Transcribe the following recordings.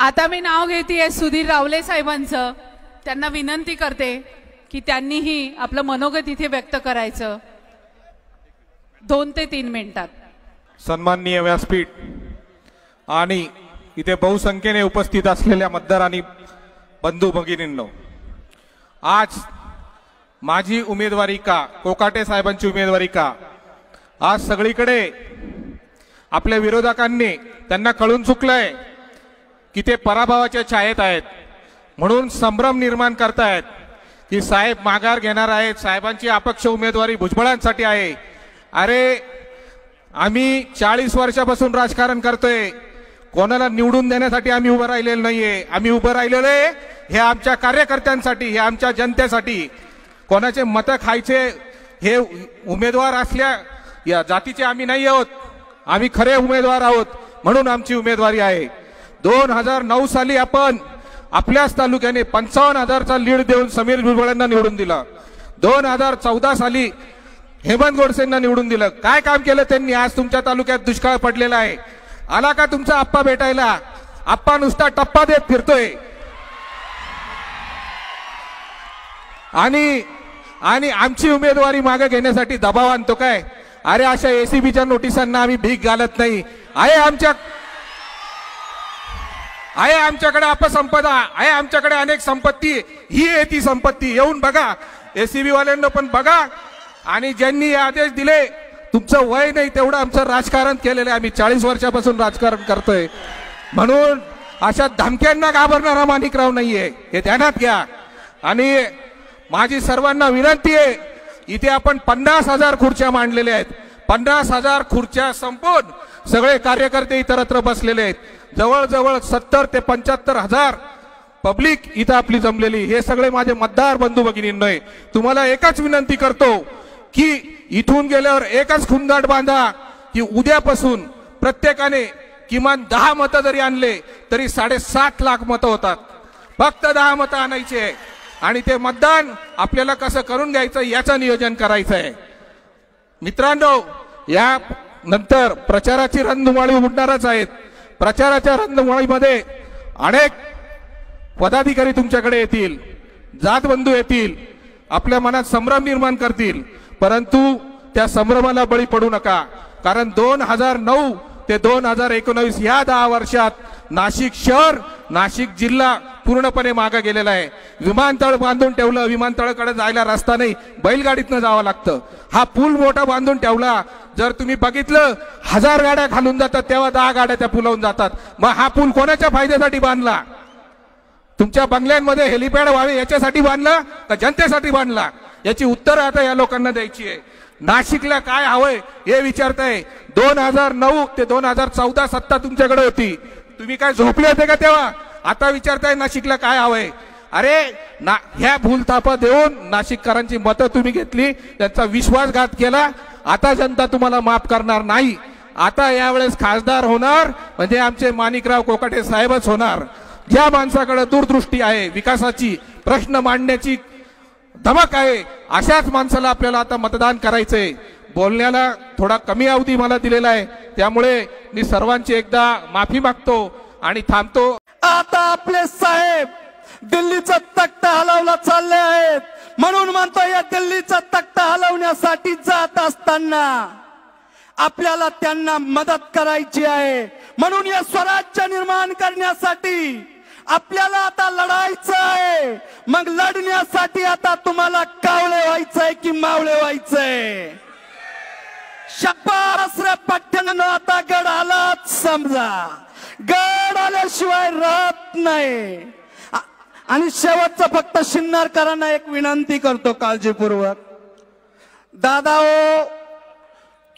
आता मी नाव घेते सुधीर रावले साहेबांचं. त्यांना विनंती करते की त्यांनीही आपलं मनोगत इथे व्यक्त करायचं. दोन ते तीन मिनिटात. सन्माननीय व्यासपीठ आणि इथे बहुसंख्येने उपस्थित असलेल्या मतदार आणि बंधू भगिनींनो आज माझी उमेदवारी का कोकाटे साहेबांची उमेदवारी का आज सगळीकडे आपल्या विरोधकांनी त्यांना कळून चुकलंय. की ते पराभवाच्या छायेत आहेत. म्हणून संभ्रम निर्माण करतायत. की साहेब माघार घेणार आहेत. साहेबांची अपक्ष उमेदवारी भुजबळांसाठी आहे. अरे आम्ही चाळीस वर्षापासून राजकारण करतोय. कोणाला निवडून देण्यासाठी आम्ही उभं राहिलेलो नाहीये. आम्ही उभं राहिलेलो आहे हे आमच्या कार्यकर्त्यांसाठी हे आमच्या जनतेसाठी. कोणाचे मतं खायचे हे उमेदवार असल्या या जातीचे आम्ही नाही आहोत. आम्ही खरे उमेदवार आहोत. म्हणून आमची उमेदवारी आहे. दोन हजार नऊ साली आपण आपल्याच तालुक्याने पंचावन्न हजारचा लीड देऊन समीर भुजबळांना निवडून दिला. दोन हजार चौदा साली हेमंत गोडसेंना निवडून दिलं. काय काम केलं त्यांनी? आज तुमच्या तालुक्यात दुष्काळ पडलेला आहे. आला का तुमचा आप्पा भेटायला? आप्पा नुसता टप्पा देत फिरतोय. आणि आणि आमची उमेदवारी मागे घेण्यासाठी दबाव आणतो काय? अरे अशा एसीबीच्या नोटिसांना आम्ही भीक घालत नाही. आहे आमच्या आहे आमच्याकडे अपसंपदा आहे आमच्याकडे अनेक संपत्ती ही आहे ती संपत्ती. येऊन बघा एसीबी वाल्यांना पण बघा. आणि ज्यांनी हे आदेश दिले तुमचं वय नाही तेवढं आमचं राजकारण केलेलं आहे. आम्ही चाळीस वर्षापासून राजकारण करतोय. म्हणून अशा धमक्यांना घाबरणारा माणिकराव नाहीये. हे ध्यानात घ्या. आणि माझी सर्वांना विनंती आहे इथे आपण पन्नास हजार खुर्च्या मांडलेल्या आहेत. पन्नास हजार खुर्च्या संपून सगळे कार्यकर्ते इतरत्र बसलेले आहेत. जवळजवळ सत्तर ते पंच्याहत्तर हजार पब्लिक इथं आपली जमलेली. हे सगळे माझे मतदार बंधू भगिनींना तुम्हाला एकच विनंती करतो की इथून गेल्यावर एकच खुंदाट बांधा की उद्यापासून प्रत्येकाने किमान दहा मतं जरी आणले तरी साडेसात लाख मतं होतात. फक्त दहा मतं आणायचे. आणि ते मतदान आपल्याला कसं करून घ्यायचं याचं नियोजन करायचं आहे मित्रांनो या नंतर प्रचाराची रणधुमाळी उडणारच आहेत. प्रचाराच्या रणधुमाळीमध्ये अनेक पदाधिकारी तुमच्याकडे येतील जातबंधू येतील आपल्या मनात संभ्रम निर्माण करतील परंतु त्या संभ्रमाला बळी पडू नका. कारण दोन हजार नऊ ते दोन हजार एकोणवीस या दहा वर्षात नाशिक शहर नाशिक जिल्हा पूर्णपणे मागे गेलेला आहे. विमानतळ बांधून ठेवलं विमानतळाकडे जायला रस्ता नाही बैलगाडीतनं जावं लागतं. हा पूल मोठा बांधून ठेवला जर तुम्ही बघितलं हजार गाड्या घालून जातात तेव्हा दहा गाड्या त्या पुलावून जातात. मग हा पूल कोणाच्या फायद्यासाठी बांधला? तुमच्या बंगल्यांमध्ये हेलिपॅड व्हावे याच्यासाठी बांधला का जनतेसाठी बांधला? याची उत्तरं आता या लोकांना द्यायची आहे. नाशिकला काय हवंय हे विचारताय. दोन हजार नऊ ते दोन हजार चौदा सत्ता तुमच्याकडे होती. तुम्ही काय झोपले होते का तेव्हा? आता विचारताय नाशिकला काय हवंय. अरे ना ह्या भूलथापा देऊन नाशिककरांची मतं तुम्ही घेतली त्यांचा विश्वासघात केला आता जनता तुम्हाला माफ करणार नाही. आता यावेळेस खासदार होणार म्हणजे आमचे माणिकराव कोकाटे साहेबच होणार. ज्या माणसाकडे दूरदृष्टी आहे विकासाची प्रश्न मांडण्याची धमक आहे अशाच माणसाला आपल्याला आता मतदान करायचंय. बोलण्याला थोडा कमी अवधी मला दिलेला आहे. त्यामुळे मी सर्वांची एकदा माफी मागतो आणि थांबतो. आता आपले साहेब दिल्लीचा तख्त हलवला चालले आहेत. म्हणून म्हणतो या दिल्लीचा तख्ता हलवण्यासाठी जात असताना आपल्याला त्यांना मदत करायची आहे. म्हणून या स्वराज्य निर्माण करण्यासाठी आपल्याला आता लढायचं आहे. मग लढण्यासाठी आता तुम्हाला कावळे व्हायचंय की मावळे व्हायचंय? शपास रे पठ्ठ्यानं आता गड आलाच समजा. गड आल्याशिवाय राहत नाही. आणि शेवटचं फक्त शिन्नारकरांना एक विनंती करतो काळजीपूर्वक. दादा ओ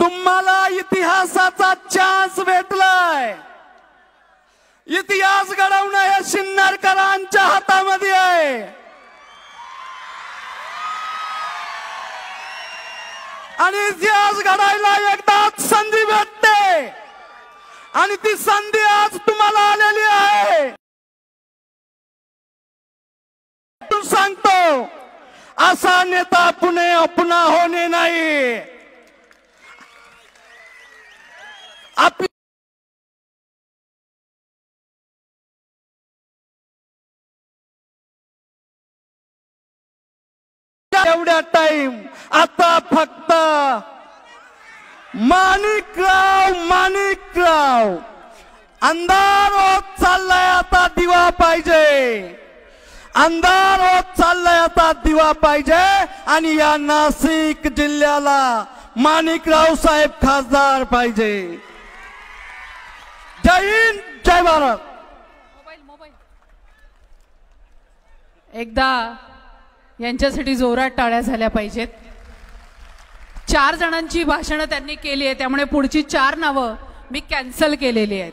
तुम्हाला इतिहासाचा चान्स भेटलाय. इतिहास घडवणं हे शिन्नारकरांच्या हातामध्ये आहे. आणि इतिहास घडायला एकदाच संधी भेटते. आणि ती संधी आज तुम्हाला आलेली आहे. सांगतो असा नेता पुणे अपना होणे नाही. एवढ्या टाइम आता फक्त माणिकराव माणिकराव. अंधार होत चाललाय आता दिवा पाहिजे. अंधार होत चाललाय आता दिवा पाहिजे. आणि या नाशिक जिल्ह्याला माणिकराव साहेब खासदार पाहिजे. जय हिंद जय भारत. एकदा यांच्यासाठी जोरात टाळ्या झाल्या पाहिजेत. चार जणांची भाषणं त्यांनी केली आहे त्यामुळे पुढची चार नावं मी कॅन्सल केलेली आहेत.